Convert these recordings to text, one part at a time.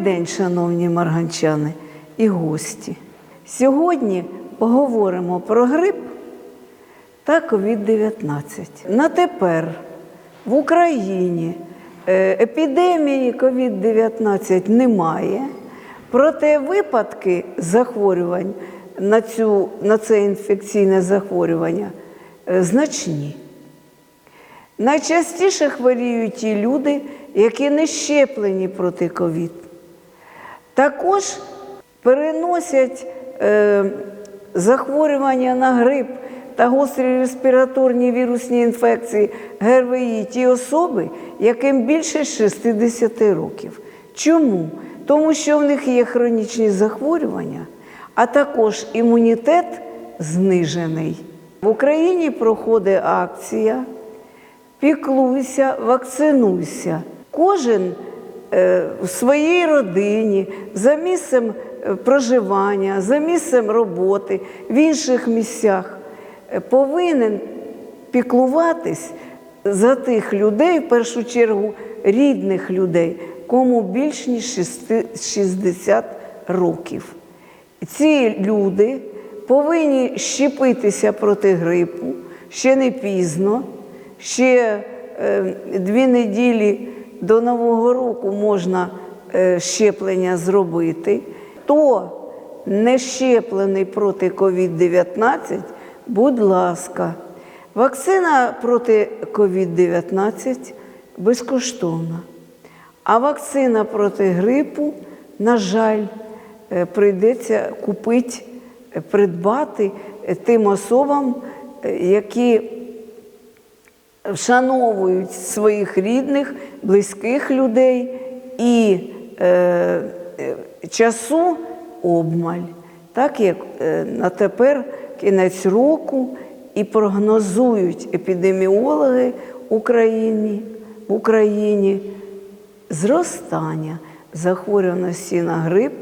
День, шановні марганчани і гості. Сьогодні поговоримо про грип та COVID-19. На тепер в Україні е, епідемії COVID-19 немає, проте випадки захворювань на, цю, на це інфекційне захворювання е, значні. Найчастіше хворіють ті люди, які не щеплені проти ковід. Також переносять е, захворювання на грип та гострі респіраторні вірусні інфекції ГРВІ ті особи, яким більше 60 років. Чому? Тому що в них є хронічні захворювання, а також імунітет знижений. В Україні проходить акція Піклуйся, вакцинуйся. Кожен в своїй родині, за місцем е, проживання, за місцем роботи, в інших місцях е, повинен піклуватись за тих людей, в першу чергу рідних людей, кому більш ніж 60 років. Ці люди повинні щепитися проти грипу ще не пізно. Ще е, дві неділі до Нового року можна е, щеплення зробити. Хто не щеплений проти COVID-19, будь ласка, вакцина проти COVID-19 безкоштовна. А вакцина проти грипу, на жаль, е, прийдеться купити, е, придбати тим особам, які вшановують своїх рідних, близьких людей і е, е, часу обмаль, так як е, на тепер кінець року і прогнозують епідеміологи України, в Україні зростання захворюваності на грип,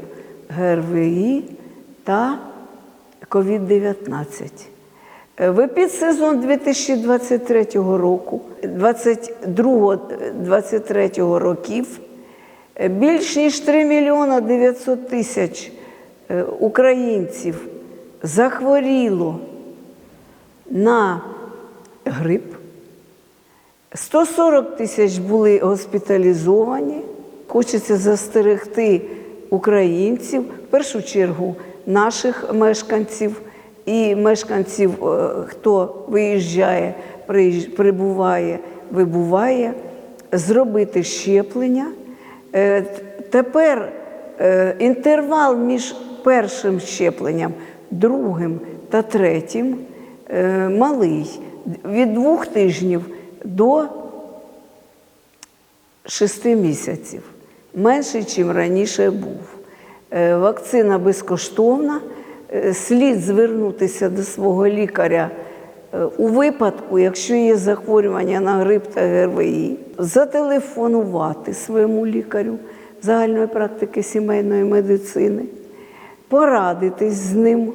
ГРВІ та COVID-19. В епідсезон 2023 року, 22-23 років, більш ніж 3 мільйона 900 тисяч е, українців захворіло на грип, 140 тисяч були госпіталізовані. Хочеться застерегти українців, в першу чергу наших мешканців і мешканців, е, хто виїжджає, прибуває, вибуває, зробити щеплення. Е, тепер е, інтервал між першим щепленням, другим та третім малий від двох тижнів до шести місяців, менший, ніж раніше був. Вакцина безкоштовна. Е, слід звернутися до свого лікаря е, у випадку, якщо є захворювання на грип та ГРВІ, зателефонувати своєму лікарю загальної практики сімейної медицини, порадитись з ним,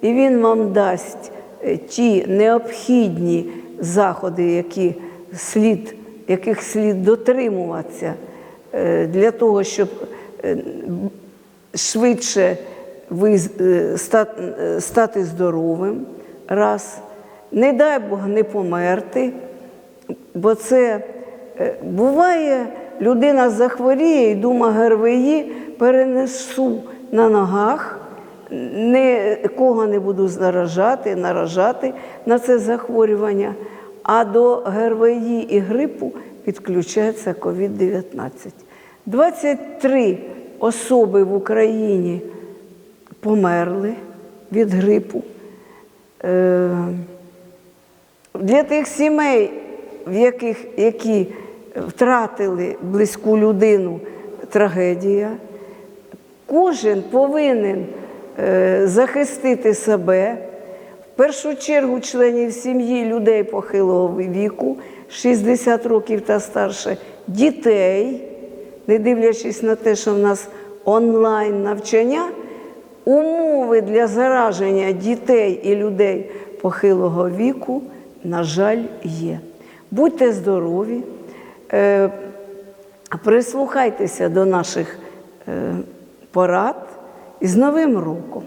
і він вам дасть е, ті необхідні заходи, які слід, яких слід дотримуватися для того, щоб швидше ви стати здоровим, раз, не дай Бог не померти, бо це е, буває, людина захворіє і думає, ГРВІ перенесу на ногах, нікого не буду заражати, наражати на це захворювання, а до ГРВІ і грипу підключається COVID-19. 23 особи в Україні померли від грипу. Е, для тих сімей, в яких, які втратили близьку людину, трагедія, кожен повинен е, захистити себе, в першу чергу членів сім'ї, людей похилого віку, 60 років та старше, дітей, не дивлячись на те, що в нас онлайн навчання. Умови для зараження дітей і людей похилого віку, на жаль, є. Будьте здорові, е, прислухайтеся до наших порад і з Новим роком!